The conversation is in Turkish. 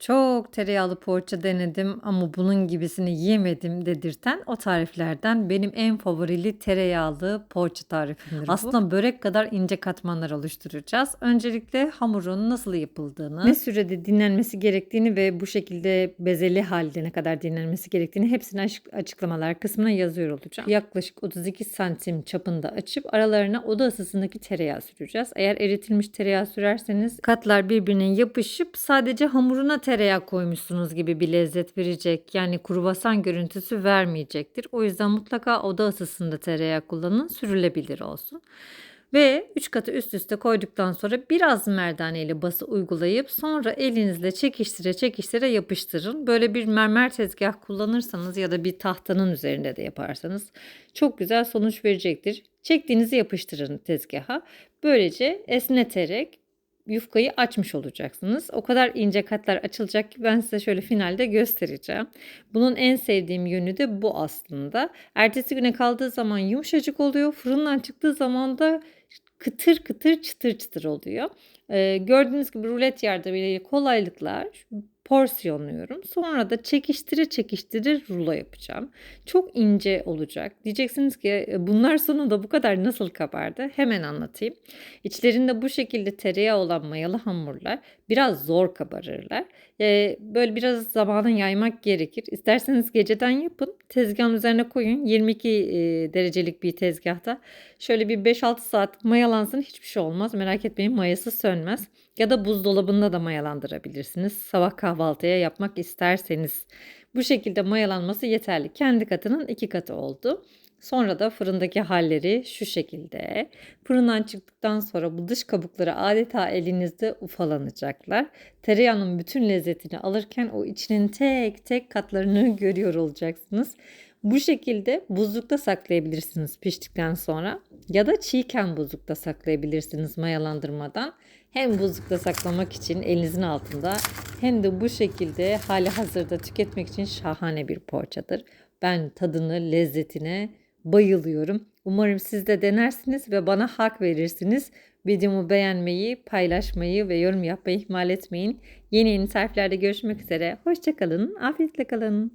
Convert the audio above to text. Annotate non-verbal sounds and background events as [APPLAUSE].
Çok tereyağlı poğaça denedim ama bunun gibisini yiyemedim dedirten o tariflerden benim en favorili tereyağlı poğaça tarifimdir bu. Aslında börek kadar ince katmanlar oluşturacağız. Öncelikle hamurun nasıl yapıldığını, ne sürede dinlenmesi gerektiğini ve bu şekilde bezeli halde ne kadar dinlenmesi gerektiğini hepsini açık- açıklamalar kısmına yazıyor olacağım. Yaklaşık 32 santim çapında açıp aralarına oda ısısındaki tereyağı süreceğiz. Eğer eritilmiş tereyağı sürerseniz katlar birbirine yapışıp sadece hamuruna tereyağı koymuşsunuz gibi bir lezzet verecek. Yani kruvasan görüntüsü vermeyecektir. O yüzden mutlaka oda ısısında tereyağı kullanın. Sürülebilir olsun. Ve 3 katı üst üste koyduktan sonra biraz merdane ile bası uygulayıp sonra elinizle çekiştire çekiştire yapıştırın. Böyle bir mermer tezgah kullanırsanız ya da bir tahtanın üzerinde de yaparsanız çok güzel sonuç verecektir. Çektiğinizi yapıştırın tezgaha. Böylece esneterek yufkayı açmış olacaksınız. O kadar ince katlar açılacak ki ben size şöyle finalde göstereceğim. Bunun en sevdiğim yönü de bu aslında. Ertesi güne kaldığı zaman yumuşacık oluyor. Fırından çıktığı zaman da kıtır kıtır çıtır çıtır oluyor. Ee, gördüğünüz gibi rulet yardımıyla kolaylıkla porsiyonluyorum. Sonra da çekiştire çekiştire rulo yapacağım. Çok ince olacak. Diyeceksiniz ki "E, bunlar sonunda bu kadar nasıl kabardı? Hemen anlatayım. İçlerinde bu şekilde tereyağı olan mayalı hamurlar biraz zor kabarırlar. Ee, böyle biraz zamanın yaymak gerekir. İsterseniz geceden yapın. Tezgahın üzerine koyun. 22 e, derecelik bir tezgahta. Şöyle bir 5-6 saat mayalansın. Hiçbir şey olmaz. Merak etmeyin mayası sönmez. Ya da buzdolabında da mayalandırabilirsiniz. Sabah kahvaltıya yapmak isterseniz. Bu şekilde mayalanması yeterli. Kendi katının iki katı oldu. Sonra da fırındaki halleri şu şekilde. Fırından çıktıktan sonra bu dış kabukları adeta elinizde ufalanacaklar. Tereyağının bütün lezzetini alırken o içinin tek tek katlarını [LAUGHS] görüyor olacaksınız. Bu şekilde buzlukta saklayabilirsiniz piştikten sonra ya da çiğken buzlukta saklayabilirsiniz mayalandırmadan. Hem buzlukta saklamak için elinizin altında hem de bu şekilde hali hazırda tüketmek için şahane bir poğaçadır. Ben tadını, lezzetine bayılıyorum. Umarım siz de denersiniz ve bana hak verirsiniz. Videomu beğenmeyi, paylaşmayı ve yorum yapmayı ihmal etmeyin. Yeni yeni tariflerde görüşmek üzere. Hoşçakalın, afiyetle kalın.